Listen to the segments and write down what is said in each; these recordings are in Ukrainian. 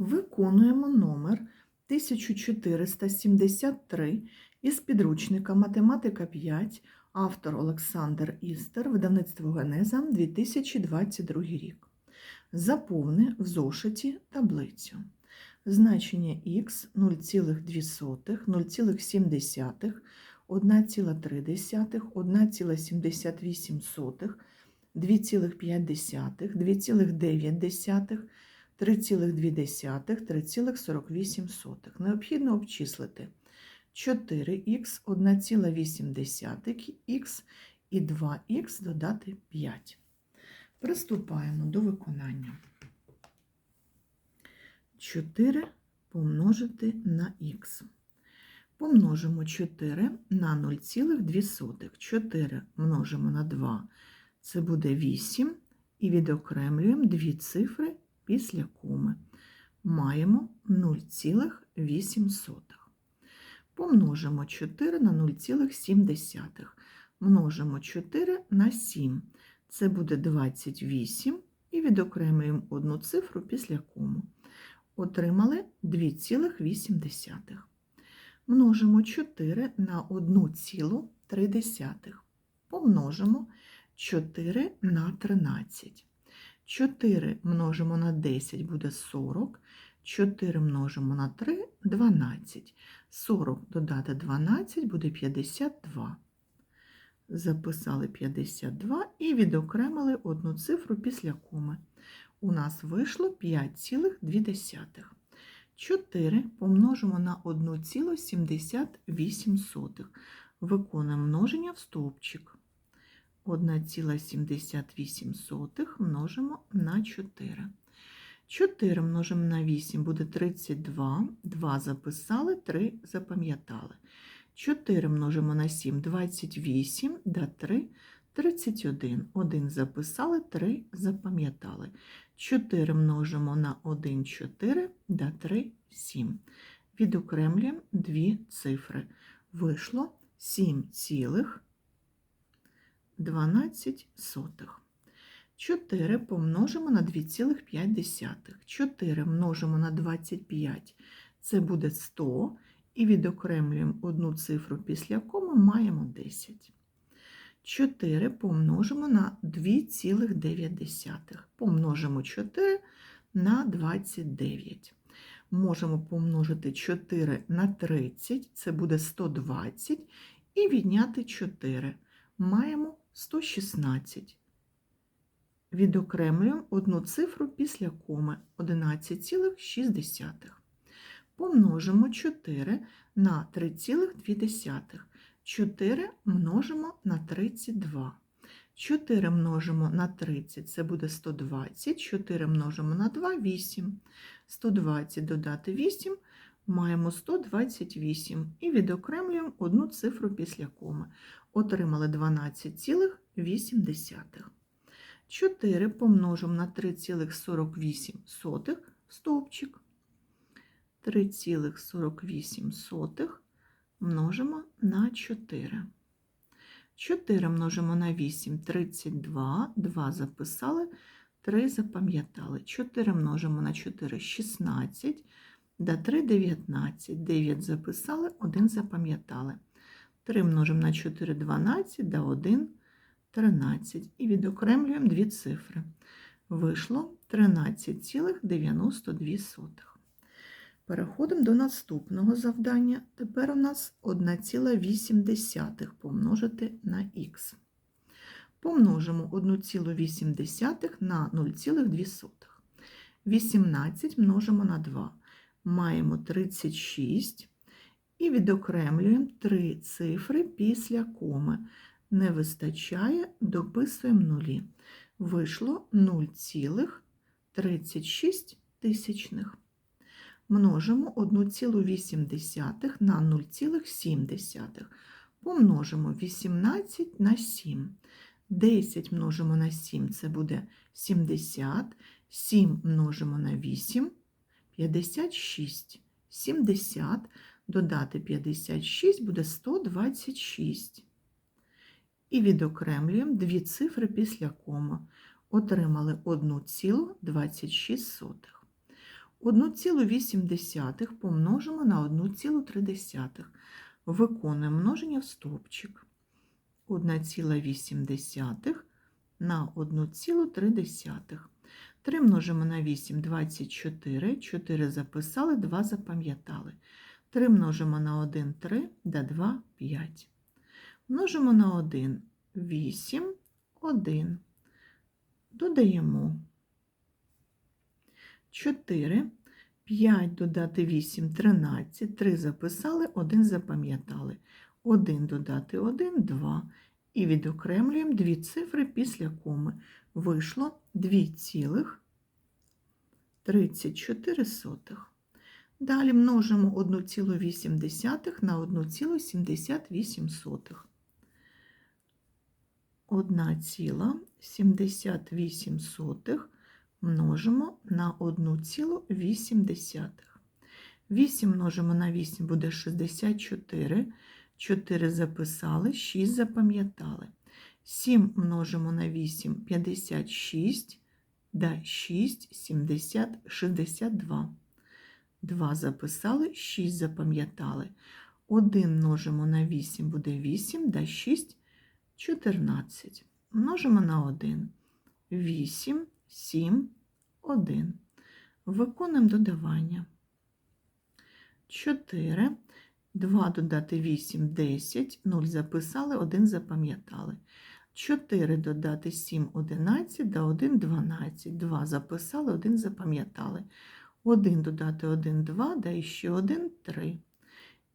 Виконуємо номер 1473 із підручника Математика 5, автор Олександр Істер, видавництво Генеза 2022 рік. Заповни в зошиті таблицю. Значення х 0,2, 0,7, 1,3, 1,78, 2,5, 2,9, 3,2, 3,48. Необхідно обчислити 4х, 1,8х і 2х додати 5. Приступаємо до виконання. 4 помножити на х. Помножимо 4 на 0,2. 4 множимо на 2. Це буде 8. І відокремлюємо дві цифри після коми. Маємо 0,8. Помножимо 4 на 0,7. Множимо 4 на 7. Це буде 28. І відокремлюємо одну цифру після кому. Отримали 2,8. Множимо 4 на 1,3. Помножимо 4 на 13. 4 множимо на 10 буде 40. 4 множимо на 3 12. 40 додати 12 буде 52. Записали 52 і відокремили одну цифру після коми. У нас вийшло 5,2. 4 помножимо на 1,78. Виконуємо множення в стовпчик. 1,78 множимо на 4. 4 множимо на 8 буде 32. 2 записали, 3 запам'ятали. 4 множимо на 7 28, да 3 31. 1 записали, 3 запам'ятали. 4 множимо на 1 4, да 3 7. Відокремлюємо дві цифри. Вийшло 7 цілих 12 сотих. 4 помножимо на 2,5. 4 множимо на 25, це буде 100. І відокремлюємо одну цифру після коми, маємо 10. 4 помножимо на 2,9. Помножимо 4 на 29. Можемо помножити 4 на 30, це буде 120. І відняти 4. Маємо 116. Відокремлюємо одну цифру після коми 11,6. Помножимо 4 на 3,2. 4 множимо на 32. 4 множимо на 30, це буде 120. 4 множимо на 2 8. 120 додати 8, маємо 128. І відокремлюємо одну цифру після коми. Отримали 12,8. 4 помножимо на 3,48 стовпчик. 3,48 множимо на 4. 4 множимо на 8 32, 2 записали, 3 запам'ятали. 4 множимо на 4 16, да 3 19, 9 записали, 1 запам'ятали. 3 множимо на 4 12, да 1 13. І відокремлюємо дві цифри. Вийшло 13,92. Переходимо до наступного завдання. Тепер у нас 1,8 помножити на х. Помножимо 1,8 на 0,2. 18 множимо на 2. Маємо 36 і відокремлюємо три цифри після коми. Не вистачає, дописуємо нулі. Вийшло 0,36 тисячних множимо 1,8 на 0,7. Помножимо 18 на 7. 10 множимо на 7 це буде 70. 7 множимо на 8 56. 70 додати 56 буде 126. І відокремлюємо дві цифри після кома. Отримали 1,26. 1,8 помножимо на 1,3. Виконуємо множення в стовпчик. 1,8 на 1,3. 3 множимо на 8 – 24. 4 записали, 2 запам'ятали. 3 множимо на 1 – 3, да 2 – 5. Множимо на 1 – 8, 1. Додаємо 4, 5 додати 8 – 13, 3 записали, 1 запам'ятали. 1 додати 1 – 2. І відокремлюємо дві цифри після коми. Вийшло 2,34. Далі множимо 1,8 на 1,78. 1,78 множимо на 1,8. 8 множимо на 8 буде 64. 4 записали, 6 запам'ятали. 7 множимо на 8 56, да 6, 70, 62. 2 записали, 6 запам'ятали. 1 множимо на 8 буде 8, да 6, 14. Множимо на 1. 8, 7, 1. Виконуємо додавання. 4. 2 додати 8 10, 0 записали, 1 запам'ятали. 4 додати 7 11, да 1 12, 2 записали, 1 запам'ятали. 1 додати 1 2, да ще 1 3.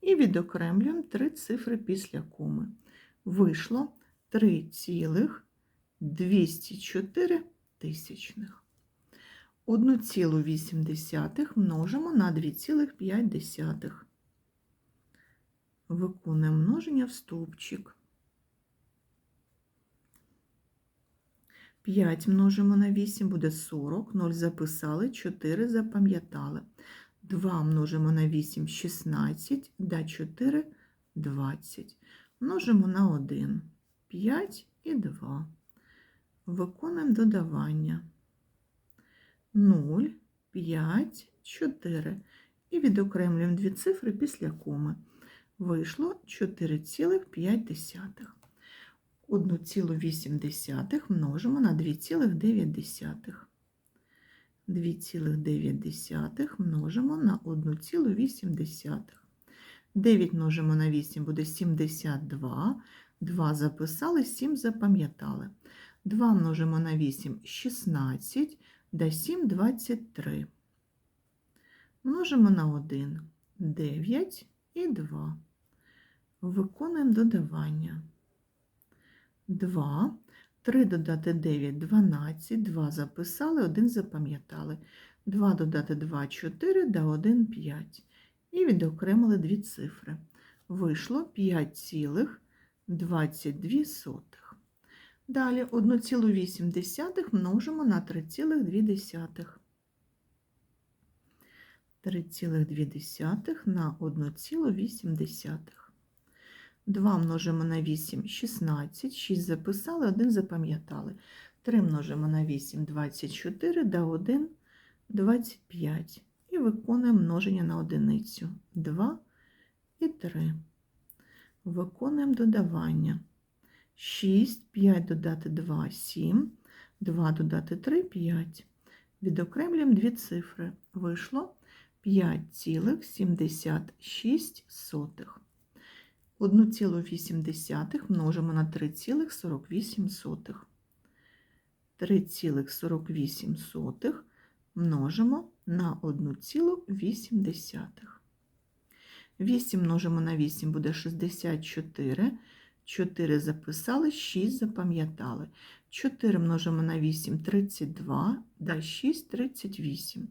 І відокремлюємо 3 цифри після коми. Вийшло 3,204 тисячних. 1,8 множимо на 2,5. Виконуємо множення в стовпчик. 5 множимо на 8 буде 40, 0 записали, 4 запам'ятали. 2 множимо на 8 16, да 4 20. Множимо на 1 5 і 2. Виконуємо додавання. 0, 5, 4. І відокремлюємо дві цифри після коми вийшло 4,5. 1,8 множимо на 2,9. 2,9 множимо на 1,8. 9 множимо на 8 буде 72. 2 записали, 7 запам'ятали. 2 множимо на 8 16, да 7 23. Множимо на 1 9 і 2. Виконуємо додавання. 2, 3 додати 9 12, 2 записали, 1 запам'ятали. 2 додати 2 4, да 1 5. І відокремили дві цифри. Вийшло 5,22. Далі 1,8 множимо на 3,2. 3,2 на 1,8. 2 множимо на 8 16, 6 записали, 1 запам'ятали. 3 множимо на 8 24, да 1 25. І виконуємо множення на одиницю 2 і 3. Виконуємо додавання. 6, 5 додати 2, 7, 2 додати 3, 5. Відокремлюємо дві цифри. Вийшло 5,76. 1,8 множимо на 3,48. 3,48 множимо на 1,8. 8 множимо на 8 буде 64. 4 записали, 6 запам'ятали. 4 множимо на 8 32, да 6 38.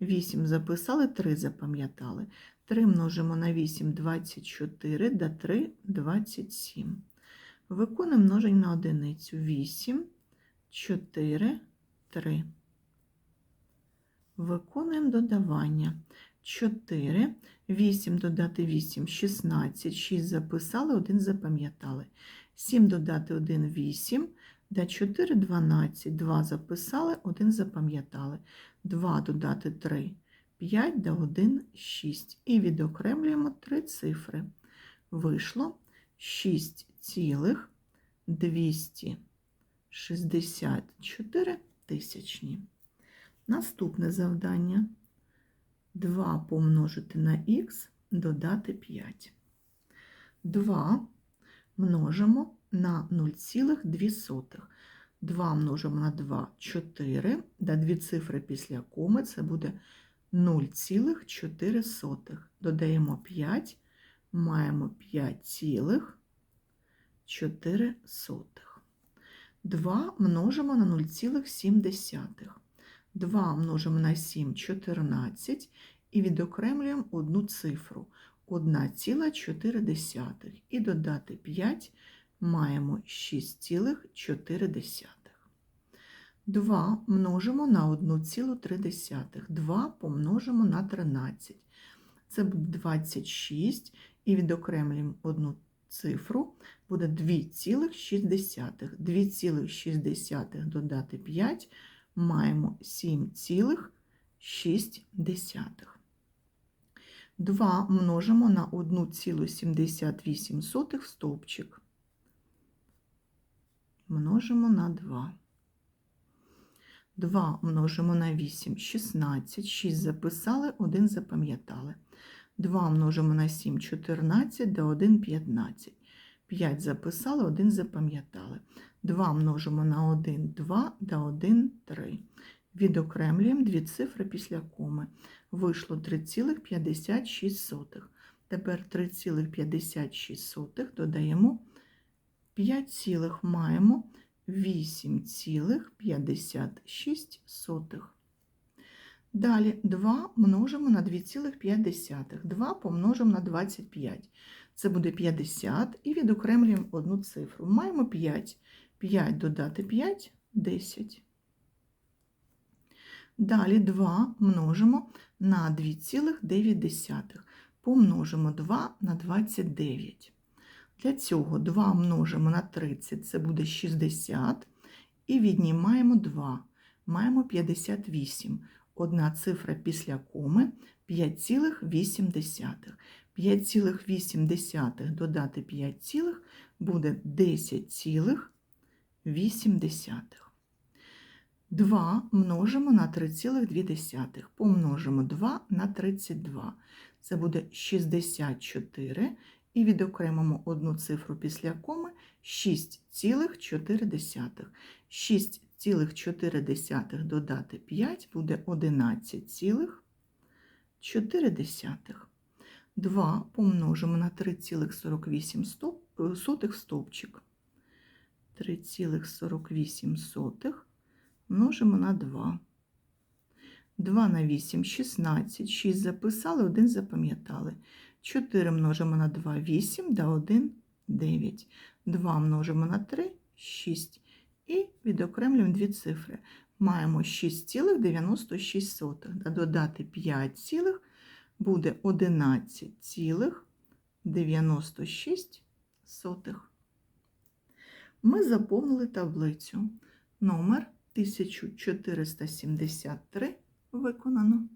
8 записали, 3 запам'ятали. 3 множимо на 8 24, да 3 27. Виконуємо множень на одиницю. 8, 4, 3. Виконуємо додавання. 4, 8 додати 8, 16, 6 записали, 1 запам'ятали. 7 додати 1, 8, да 4, 12, 2 записали, 1 запам'ятали. 2 додати 3, 5 до 1 6. І відокремлюємо три цифри. Вийшло 6,264 тисячні. Наступне завдання. 2 помножити на х додати 5. 2 множимо на 0,2. 2 множимо на 2 4, да дві цифри після коми це буде 0,4. Додаємо 5, маємо 5,4. 2 множимо на 0,7. 2 множимо на 7 14 і відокремлюємо одну цифру 1,4 і додати 5 маємо 6,4. 2 множимо на 1,3. 2 помножимо на 13. Це буде 26 і відокремлюємо одну цифру, буде 2,6. 2,6 додати 5 маємо 7,6. 2 множимо на 1,78 стовпчик. Множимо на 2. 2 множимо на 8 16, 6 записали, 1 запам'ятали. 2 множимо на 7 14, до 1 15. 5 записали, 1 запам'ятали. 2 множимо на 1 2, до 1 3. Відокремлюємо дві цифри після коми. Вийшло 3,56. Тепер 3,56 додаємо 5, цілих маємо 8,56. Далі 2 множимо на 2,5. 2 помножимо на 25. Це буде 50 і відокремлюємо одну цифру. Маємо 5. 5 додати 5 10. Далі 2 множимо на 2,9. Помножимо 2 на 29. Для цього 2 множимо на 30, це буде 60. І віднімаємо 2. Маємо 58. Одна цифра після коми 5,8. 5,8 додати 5, цілих буде 10,8. 2 множимо на 3,2. Помножимо 2 на 32. Це буде 64. І відокремимо одну цифру після коми 6,4. 6,4 додати 5 буде 11,4. 2 помножимо на 3,48 в стовпчик. 3,48 множимо на 2. 2 на 8 16, 6 записали, 1 запам'ятали. 4 множимо на 2 8, да 1 9. 2 множимо на 3 6. І відокремлюємо дві цифри. Маємо 6,96. Да додати 5, цілих буде 11,96. Ми заповнили таблицю. Номер 1473 виконано.